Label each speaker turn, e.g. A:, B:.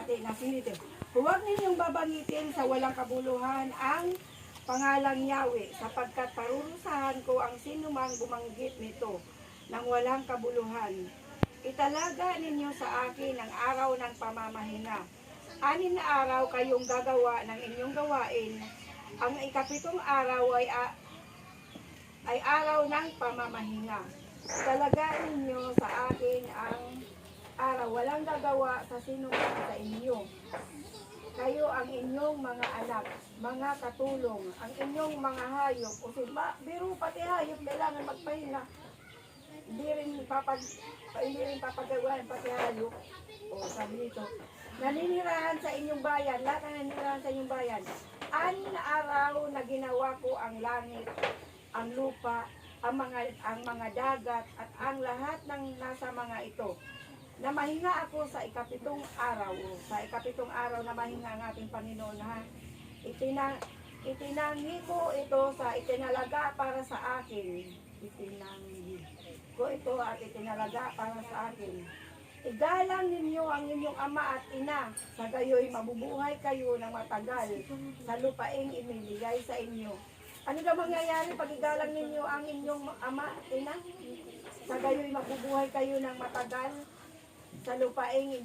A: bati na sinito. Huwag ninyong babangitin sa walang kabuluhan ang pangalang Yahweh, sapagkat parurusahan ko ang sinumang bumanggit nito ng walang kabuluhan. Italaga ninyo sa akin ang araw ng pamamahinga. Anin na araw kayong gagawa ng inyong gawain. Ang ikapitong araw ay, ay araw ng pamamahinga. Talaga ninyo sa akin. Walang gagawa sa sinuman sa inyo. Kayo ang inyong mga anak, mga katulong, ang inyong mga hayop. Kasi ba, biro pati hayop, kailangan magpahinga. Hindi rin papag, hindi rin papagawa pati hayop. O sabi nito, naninirahan sa inyong bayan, lahat na naninirahan sa inyong bayan. Na araw na ginawa ko ang langit, ang lupa, ang mga ang mga dagat at ang lahat ng nasa mga ito. Na mahinga ako sa ikapitong araw, sa ikapitong araw na mahinga ang ating Panginoon ha. Itina, itinangi ko ito sa itinalaga para sa akin. Itinangi ko ito at itinalaga para sa akin. Igalang ninyo ang inyong ama at ina, sa gayoy mabubuhay kayo ng matagal sa lupaing inibigay sa inyo. Ano daw mangyayari pag igalang ninyo ang inyong ama at ina? Sa gayoy mabubuhay kayo ng matagal sa lupaing